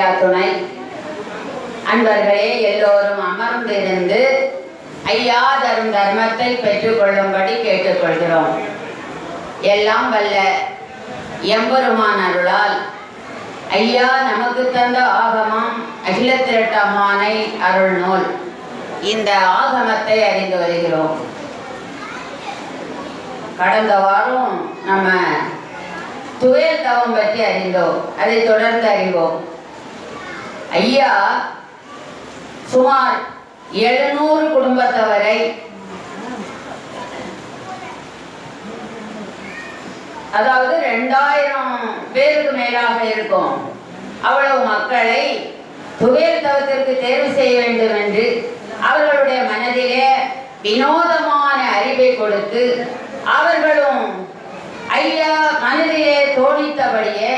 ஐயா துணை அன்பர்களே எல்லோரும் அமர்ந்திருந்து ஐயா தரும் தர்மத்தை பெற்றுக்கொள்ளும்படி கேட்டுக்கொள்கிறோம். எல்லாம் வல்ல எம்பெருமான் அருளால் ஐயா நமக்கு தந்த ஆகமம் அகில திரட்டமானை அருள் நூல் இந்த ஆகமத்தை அறிந்து வருகிறோம். கடந்த வாரம் நம்ம துயல் தவம் பற்றி அறிந்தோம். அதை தொடர்ந்து அறிவோம். ஐயா சுமார் எழுநூறு குடும்பத்தவரை அதாவது ரெண்டாயிரம் பேருக்கு மேலாக இருக்கும். அவ்வளவு மக்களை துயல் தவத்திற்கு தேர்வு செய்ய வேண்டும் என்று அவர்களுடைய மனதிலே வினோதமான அறிவை கொடுத்து அவர்களும் ஐயா மனதிலே தோணித்தபடியே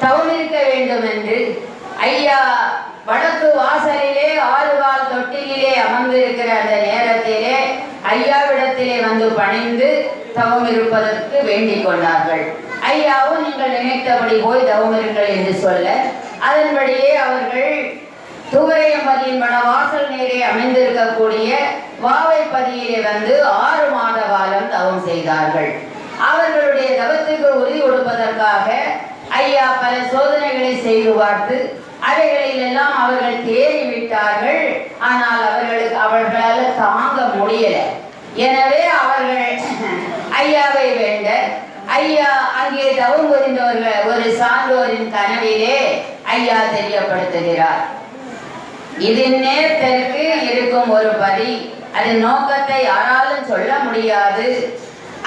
தவமிருக்க வேண்டும் என்று ஐயா வடக்கு வாசலிலே ஆறுகால் தொட்டிலே அமர்ந்திருக்கிற அந்த நேரத்திலே ஐயாவிடத்திலே வந்து பணிந்து தவம் இருப்பதற்கு வேண்டிக் கொண்டார்கள். ஐயாவும் நீங்கள் நினைத்தபடி போய் தவம் இருங்கள் என்று சொல்ல அதன்படியே அவர்கள் துவரையம்பதியின் வடவாசல் நேரே அமைந்திருக்கக்கூடிய வாவைப்பதியிலே வந்து ஆறு மாத காலம் தவம் செய்தார்கள். அவர்களுடைய தவத்துக்கு உறுதி கொடுப்பதற்காக ஐயா பல சோதனைகளை செய்து பார்த்து அவைகளில் எல்லாம் அவர்கள் தேறி விட்டார்கள் ஆனால் அவர்களுக்கு அவர்களால் தாங்க முடியல. எனவே அவர்கள் ஐயாவை வேண்ட ஐயா அங்கே தவம் புரிந்தவர்கள் ஒரு சான்றோரின் கனவிலே ஐயா தெரியப்படுத்துகிறார். இது நேர்த்தற்கு இருக்கும் ஒரு பதி அதன் நோக்கத்தை யாராலும் சொல்ல முடியாது.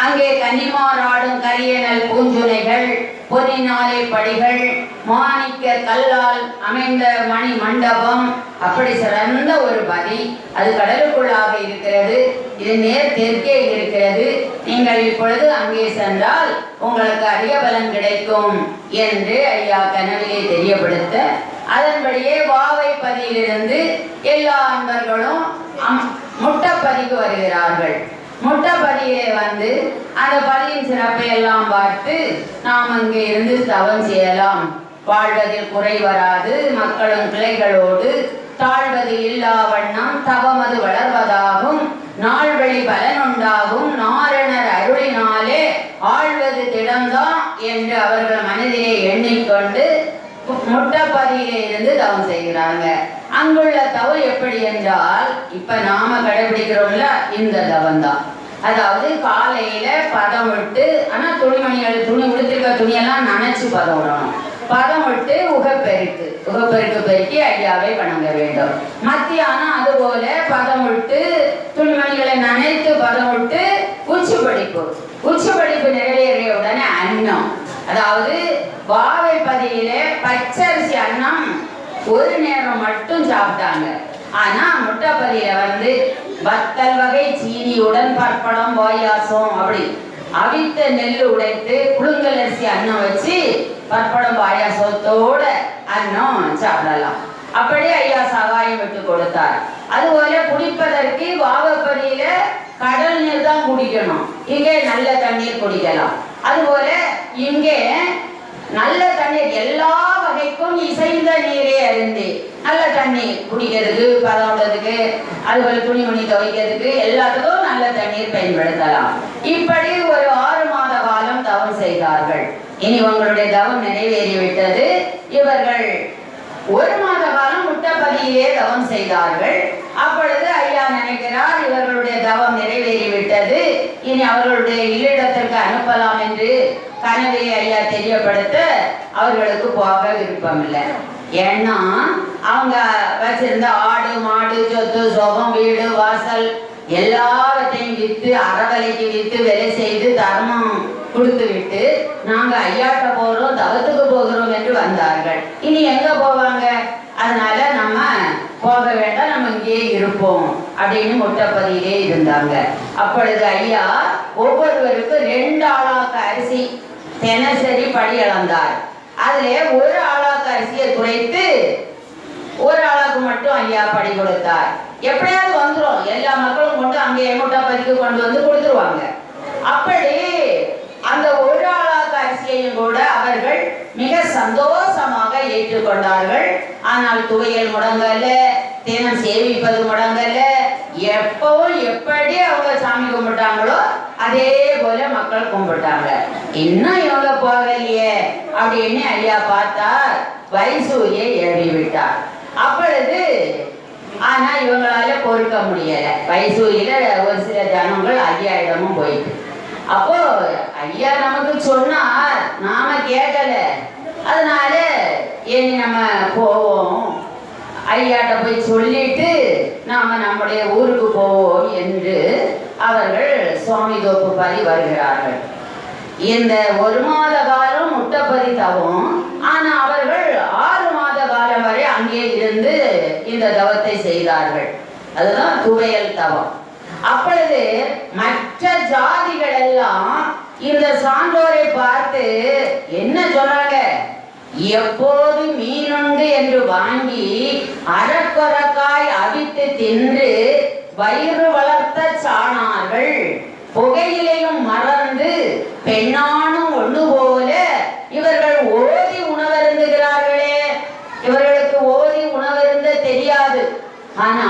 அங்கே கன்னிமாராடும் கரியனல் பூஞ்சுனைகள் பொதினாலே படிகள் மாணிக்க கல்லால் அமைந்த மணி மண்டபம் அப்படி சிறந்த ஒரு பதி. அது கடலுக்குள்ளாக இருக்கிறது. இது நேர் தெற்கே இருக்கிறது. நீங்கள் இப்பொழுது அங்கே சென்றால் உங்களுக்கு அதிக பலன் கிடைக்கும் என்று ஐயா கனவிலே தெரியப்படுத்த. அதன்படியே வாவை பதியிலிருந்து எல்லா அன்பர்களும் அம்- முட்டப்பதிக்கு வருகிறார்கள். முட்டப்பதியிலே வந்து அந்த படியின் சிறப்பை எல்லாம் பார்த்து நாம் அங்கே இருந்து தவம் செய்யலாம். வாழ்வதில் குறை வராது. மக்களும் கிளைகளோடு தாழ்வது இல்லா வண்ணம் தவமது வளர்வதாகும். நாள்வழி பலனுண்டாகும் நாரணர் அருளினாலே ஆழ்வது திடம்தான் என்று அவர்கள் மனதிலே எண்ணிக்கொண்டு முட்டப்பதியிலே இருந்து தவம் செய்கிறாங்க. அங்குள்ள தவம் எப்படி என்றால் இப்ப நாம கடைபிடிக்கிறோம்ல இந்த தவம் தான் அதாவது காலையில பதம் விட்டு ஆனா துணிமணிகள் துணி உடுத்திருக்க துணியெல்லாம் நனைச்சு பதம் விடணும். பதம் விட்டு உகப்பெருக்கு உகப்பெருக்கு பெருக்கி ஐயாவை வணங்க வேண்டும். மத்தியானம் அதுபோல பதம் விட்டு துணிமணிகளை நனைத்து பதம் விட்டு உச்சி படிப்பு. உச்சி படிப்பு நிறைவேறிய உடனே அன்னம். அதாவது வாவை பதியிலே பச்சரிசி அன்னம் ஒரு நேரம் மட்டும் சாப்பிட்டாங்க. ஆனா முட்டைப்பதியில வந்து வத்தல் வகை சீனியுடன் பற்படம் பாயாசம் அப்படி அவித்த நெல் உடைத்து புழுங்கல் அரிசி அன்னம் வச்சு பற்படம் பாயாசத்தோட அன்னம் சாப்பிடலாம். அப்படியே ஐயா சகாயம் விட்டு கொடுத்தார். அதுபோல குடிப்பதற்கு வாவப்பதியில கடல் நீர் தான் குடிக்கணும். இங்கே நல்ல தண்ணீர் குடிக்கலாம். அதுபோல இங்கே நல்ல தண்ணீர் எல்லா வகைக்கும் இசைந்த நீரே அருந்து. நல்ல தண்ணீர் குடிக்கிறதுக்கு பதவிடுறதுக்கு அதுபோல துணிமணி துவைக்கிறதுக்கு எல்லாத்துக்கும் நல்ல தண்ணீர் பயன்படுத்தலாம். இப்படி ஒரு ஆறு மாத காலம் தவம் செய்தார்கள். இனி உங்களுடைய தவம் நிறைவேறிவிட்டது. இவர்கள் ஒரு மாத காலம் தவம் செய்தார்கள். அப்பொழுது ஐயா நினைக்கிறார் இவர்களுடைய தவம் நிறைவேறிவிட்டது. இனி அவர்களுடைய இல்லிடத்திற்கு அனுப்பலாம் என்று கனவிலே ஐயா தெரியப்படுத்த அவர்களுக்கு போக விருப்பமில்லை. ஏன்னா அவங்க வச்சிருந்த ஆடு மாடு சொத்து சுகம் வீடு வாசல் எல்லாவற்றையும் வித்து அறவலைக்கு வித்து வேலை செய்து தர்மம் கொடுத்து விட்டு நாங்க ஐயாட்ட போறோம் தவத்துக்கு போகிறோம் என்று வந்தார்கள். இனி எங்க போவாங்க? அதனால போக வேண்டாம் நம்ம இங்கேயே இருப்போம் அப்படின்னு முட்டப்பதியிலே இருந்தாங்க. அப்பொழுது ஐயா ஒவ்வொருவருக்கும் ரெண்டு ஆளாக்கு அரிசி தினசரி படி அளந்தார். அதுல ஒரு ஆளாக்கு அரிசியை குறைத்து ஒரு ஆளாக்கு மட்டும் ஐயா படி கொடுத்தார். எப்படியாவது வந்துரும். எல்லா மக்களும் கொண்டு அங்கே முட்டப்பதிக்கு கொண்டு வந்து கொடுத்துருவாங்க. அப்படி அந்த ஒரு ஆளாக்கு கூட அவர்கள் மிக சந்தோஷமாக ஏற்றுக்கொண்டார்கள். ஆனால் துவையல் முடங்கல்ல தினம் சேமிப்பது முடங்கல்ல எப்பவும் எப்படி அவங்க சாமி கும்பிட்டாங்களோ அதே போல மக்கள் கும்பிட்டாங்க. இன்னும் இவங்க போகலையே அப்படின்னு ஐயா பார்த்தா வைசூரியை ஏறி விட்டார் அப்பொழுது ஆனா இவங்களால பொறுக்க முடியல. வைசூரியில ஒரு சில ஜனங்கள் ஐயாயிடமும் போயிட்டு அப்போ ஐயா நமக்கு சொன்னார் நாம கேட்கல அதனால இனி நம்ம போவோம். ஐயாட்ட போய் சொல்லிட்டு நாம நம்முடைய ஊருக்கு போவோம் என்று அவர்கள் சுவாமி தோப்பு பறி வருகிறார்கள். இந்த ஒரு மாத காலம் முட்டப்பதி தவம். ஆனா அவர்கள் ஆறு மாத காலம் வரை அங்கே இருந்து இந்த தவத்தை செய்தார்கள். அதுதான் துவையல் தவம். அப்பொழுது மற்ற ஜாதிகள் எல்லாம் இந்த சான்றோரை பார்த்து என்ன சொல்றாங்க? எப்போது மீனுண்டு என்று வாங்கி அறக்குறக்காய் அவித்து தின்று வயிறு வளர்த்த சாணார்கள் புகையிலையும் மறந்து பெண்ணானும் ஒண்ணு போல இவர்கள் ஓதி உணவருந்துகிறார்களே. இவர்களுக்கு ஓதி உணவருந்த தெரியாது. ஆனா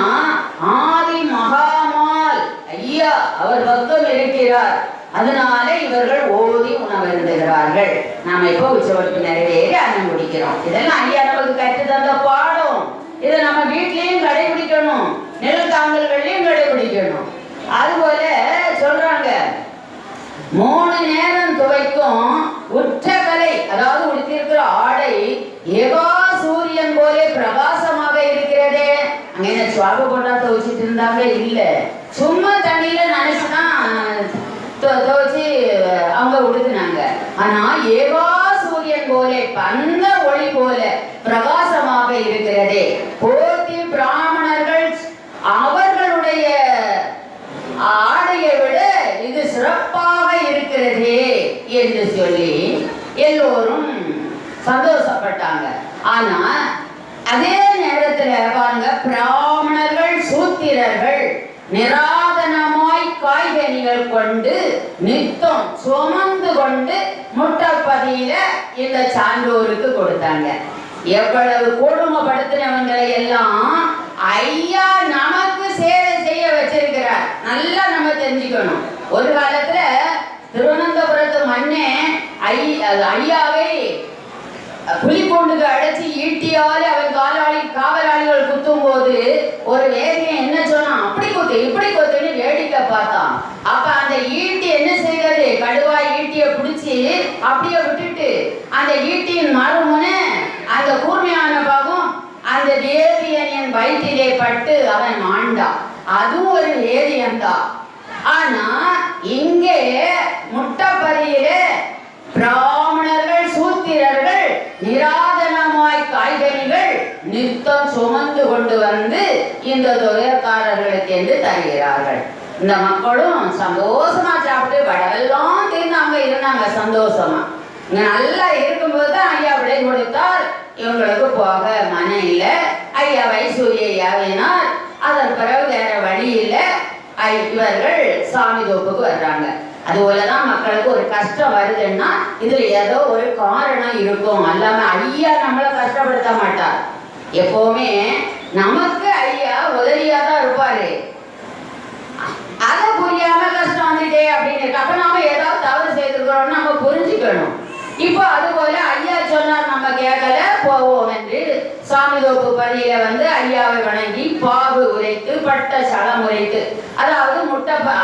ஆதி மகாமால் ஐயா அவர் பக்கம் இருக்கிறார். அதனாலே இவர்கள் ஓதி உணவருந்துகிறார்கள் நாம இப்போ உச்சவருக்கு நிறைவேறி அண்ணன் குடிக்கிறோம். இதெல்லாம் ஐயா நமக்கு கற்று தந்த பாடம். இதை நம்ம வீட்லயும் கடைபிடிக்கணும். நிலத்தாங்கல்கள்லயும் கடைபிடிக்கணும். அதுபோல சொல்றாங்க மூணு நேரம் துவைக்கும் உற்ற கலை அதாவது உடுத்திருக்கிற ஆடை ஏகா சூரியன் போலே பிரகாசமாக இருக்கிறதே. அங்க என்ன சுவாக போட்டா துவைச்சிட்டு இருந்தாங்க? இல்ல. சும்மா தண்ணியில ஆனா ஏவா சூரியன் போலே பந்த ஒளி போல பிரகாசமாக இருக்கிறதே. போத்தி பிராமணர்கள் அவர்களுடைய ஆடையை விட இது சிறப்பாக இருக்கிறதே என்று சொல்லி எல்லோரும் சந்தோஷப்பட்டாங்க. ஆனா அதே நேரத்துல பாருங்க பிராமணர்கள் சூத்திரர்கள் நிரா நிராதனமாய் கொண்டு நித்தம் சுமந்து கொண்டு முட்டப்பதியில இந்த சான்றோருக்கு கொடுத்தாங்க. எவ்வளவு கொடுமைப்படுத்தினவங்களை எல்லாம் ஐயா நமக்கு சேவை செய்ய வச்சிருக்கிறார். நல்லா நம்ம தெரிஞ்சுக்கணும். ஒரு காலத்துல திருவனந்தபுரத்து மண்ணே ஐ அது ஐயாவை புலிப்பூண்டுக்கு அடைச்சி ஈட்டியால் அவன் காலாளி காவலாளிகள் குத்தும் போது ஒரு வேதியன் என்ன சொன்னான்? அப்படி குத்து இப்படி குத்துன்னு வேடிக்கை பார்த்தான். அப்ப அந்த ஈட்டி என்ன செய்தது? கடுவாய் ஈட்டிய பிடிச்சி அப்படியே விட்டுட்டு அந்த ஈட்டியின் மறுமுனை அந்த கூர்மையான பாகம் அந்த வேதியனின் வயிற்றிலே பட்டு அவன் ஆண்டான். அதுவும் ஒரு வேதியன் தான் ஆனா இங்கே முட்டப்பரியிலே பிரா சூத்திரர்கள் நிராதனமாய் காய்கனிகள் நித்தம் சுமந்து கொண்டு வந்து இந்த தொழிற்காரர்களுக்கு என்று தருகிறார்கள். இந்த மக்களும் சந்தோஷமா சாப்பிட்டு வடவெல்லாம் தீர்ந்தாங்க இருந்தாங்க சந்தோஷமா. நல்லா இருக்கும்போது தான் ஐயா விடை கொடுத்தார். இவங்களுக்கு போக மனம் இல்லை. ஐயா வைசூரிய யாவினார் அதன் பிறகு வேற வழி இல்லை. ஐ- இவர்கள் சாமி தோப்புக்கு வர்றாங்க. அதுபோலதான் மக்களுக்கு ஒரு கஷ்டம் வருதுன்னா இதுல ஏதோ ஒரு காரணம் இருக்கும். அல்லாம ஐயா நம்மளை கஷ்டப்படுத்த மாட்டார். எப்பவுமே நமக்கு ஐயா உதவியா தான் இருப்பாரு. அதை புரியாம கஷ்டம் வந்துட்டே அப்படின்னு இருக்கு. அப்ப நாம ஏதாவது தவறு செய்திருக்கிறோம்னு நம்ம புரிஞ்சுக்கணும். இப்போ அதுபோல ஐயா சொன்னார் நம்ம கேட்கல போவோம் என்று சாமி தோப்பு பதியில வந்து ஐயாவை வணங்கி பாவு உரைத்து பட்ட சலம் உரைத்து. அதாவது முட்டை ப-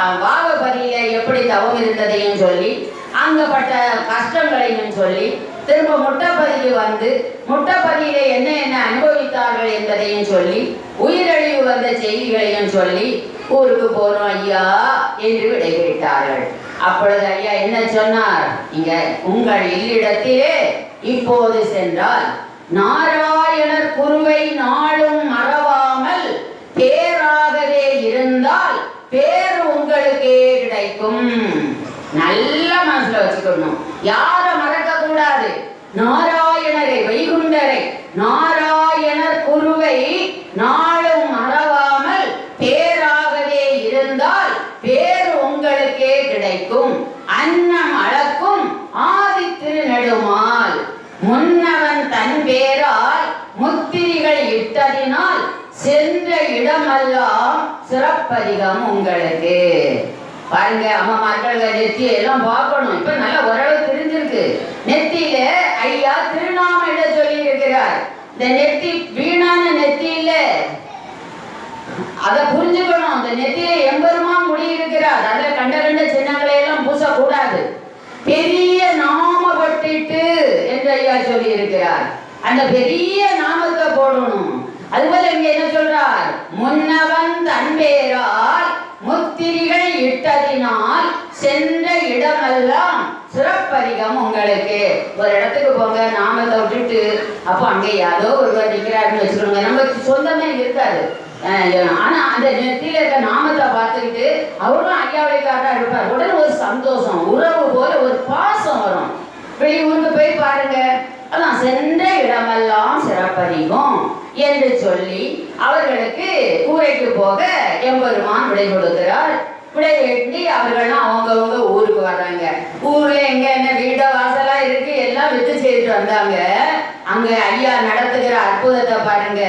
பதியில எப்படி தவம் இருந்ததையும் சொல்லி அங்க பட்ட கஷ்டங்களையும் சொல்லி திரும்ப முட்டைப்பதிக்கு வந்து முட்டப்பதியிலே என்ன என்ன அனுபவித்தார்கள் என்பதையும் சொல்லி உயிரழிவு வந்த செய்திகளையும் சொல்லி ஊருக்கு போறோம் ஐயா என்று விடைபெற்றார்கள். அப்பொழுது ஐயா என்ன சொன்னார்? இங்க உங்கள் இல்லிடத்திலே இப்போது சென்றால் நாராயணர் குருவை நாளும் மறவாமல் பேராகவே இருந்தால் பேர் உங்களுக்கே கிடைக்கும். நல்ல மனசுல வச்சுக்கணும். யார மற கூடாது நாராயணரை வைகுண்டரை நாராயணர் குருவை நாளும் மறவாமல் பேராகவே இருந்தால் பேர் உங்களுக்கே கிடைக்கும். அன்னம் அளக்கும் ஆதி திருநெடுமால் முன்னவன் தன் பேரால் முத்திரிகள் இட்டதினால் சென்ற இடமெல்லாம் சிறப்பதிகம் உங்களுக்கு. பாருங்க அம்மா மக்கள் நெத்தியை எல்லாம் பார்க்கணும். இப்ப நல்ல ஓரளவு தெரிஞ்சிருக்கு நெத்தியில ஐயா திருநாம சொல்லி இருக்கிறார் இந்த நெத்தி வீணான நெத்தியில அதை புரிஞ்சுக்கணும். அந்த நெத்தியில எம்பெருமா முடி இருக்கிறார் அதுல கண்ட கண்ட சின்னங்களை எல்லாம் பூசக்கூடாது. பெரிய நாம பட்டிட்டு என்று ஐயா சொல்லி இருக்கிறார் அந்த பெரிய நாமத்தை போடணும். அதுபோல இங்க என்ன சொல்றார்? முன்னவன் தன்பேரால் முத்திரிகள் இட்டதினால் சென்ற இடமெல்லாம் சிறப்பதிகம் உங்களுக்கு. ஒரு இடத்துக்கு போங்க நாமத்தை விட்டுட்டு அப்போ அங்கே யாரோ ஒருவர் நிற்கிறாருன்னு வச்சுக்கோங்க. நம்ம சொந்தமே இருக்காது. ஆனா அந்த நெத்தியில இருக்க நாமத்தை பார்த்துக்கிட்டு அவரும் ஐயாவுடையக்காரா இருப்பார். உடனே ஒரு சந்தோஷம் உறவு போல ஒரு பாசம் வரும். வெளியூருக்கு போய் பாருங்க. அதான் சென்ற இடமெல்லாம் சிறப்பதிகம் என்று சொல்லி அவர்களுக்கு கூரைக்கு போக எம்பெருமான் விடை கொடுக்கிறார். விடை வெட்டி அவர்கள்லாம் அவங்கவுங்க ஊருக்கு வர்றாங்க. ஊர்ல எங்க என்ன வீட வாசலா இருக்கு? எல்லாம் விட்டு செய்துட்டு வந்தாங்க. அங்க ஐயா நடத்துகிற அற்புதத்தை பாருங்க.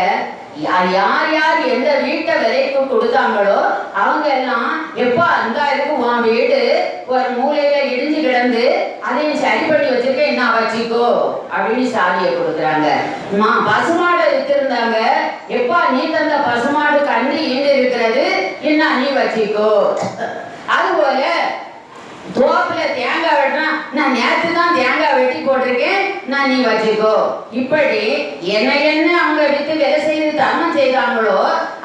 யார் யார் எந்த வீட்டை விலைக்கு கொடுத்தாங்களோ அவங்க எல்லாம் எப்போ அங்க இருக்கும் உன் வீடு ஒரு மூலையில இடிஞ்சு கிடந்து அதையும் சரி பண்ணி வச்சிருக்க என்ன வச்சுக்கோ அப்படின்னு சாவியை கொடுக்குறாங்க. மா பசுமாடை வித்திருந்தாங்க. எப்பா நீ தந்த பசுமாடு கன்று ஈண்டு இருக்கிறது என்ன நீ வச்சுக்கோ? அதுபோல தோப்புல தேங்காய் வெட்டினா நான் நேற்று தான் தேங்காய் வெட்டி போட்டிருக்கேன். நான் நீ வச்சுக்கோ. இப்படி என்ன என்ன அவங்க வித்து வேலை செய்து தர்மம் செய்தாங்களோ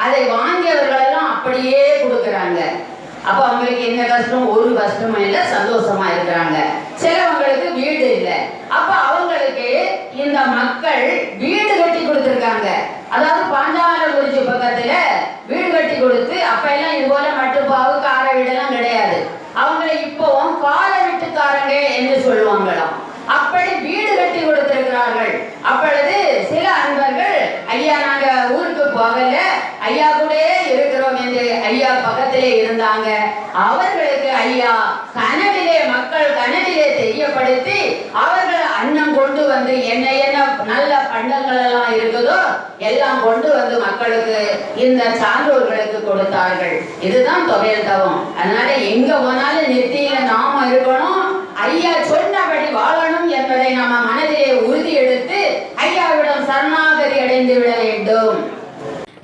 அதை வாங்கியவர்களெல்லாம் அப்படியே கொடுக்குறாங்க. அப்ப அவங்களுக்கு என்ன கஷ்டம்? ஒரு கஷ்டமும் இல்லை சந்தோஷமா இருக்கிறாங்க. சிலவங்களுக்கு வீடு இல்லை. அப்ப அவங்களுக்கு இந்த மக்கள் வீடு கட்டி கொடுத்துருக்காங்க. அதாவது பாஞ்சாலங்குறிச்சி பக்கத்துல வீடு கட்டி கொடுத்து அப்ப எல்லாம் இது போல மட்டுப்பாவு கார வீடெல்லாம் கிடையாது அவங்களை இப்போவும் கால வீட்டுக்காரங்க என்று சொல்லுவாங்களாம் அப்படி வீடு கட்டி கொடுத்திருக்கிறார்கள் அப்பொழுது சில அன்பர்கள் ஐயா நாங்க ஊருக்கு போகல ஐயா கூட இருக்கிறோம் என்று ஐயா பக்கத்திலே இருந்தாங்க. அவர்களுக்கு ஐயா கனவிலே மக்கள் கனவிலே தெரியப்படுத்தி அவர்கள் அன்னம் கொண்டு வந்து என்ன என்ன நல்ல பண்டங்கள் எல்லாம் இருக்குதோ எல்லாம் கொண்டு வந்து மக்களுக்கு இந்த சான்றோர்களுக்கு கொடுத்தார்கள். இதுதான் தொகையல் தவம். அதனால எங்க போனாலும் நெத்தியில நாம இருக்கணும். ஐயா சொன்னபடி வாழணும் என்பதை நம்ம மனதிலே உறுதி எடுத்து ஐயாவிடம் சரணாகதி அடைந்து விட வேண்டும்.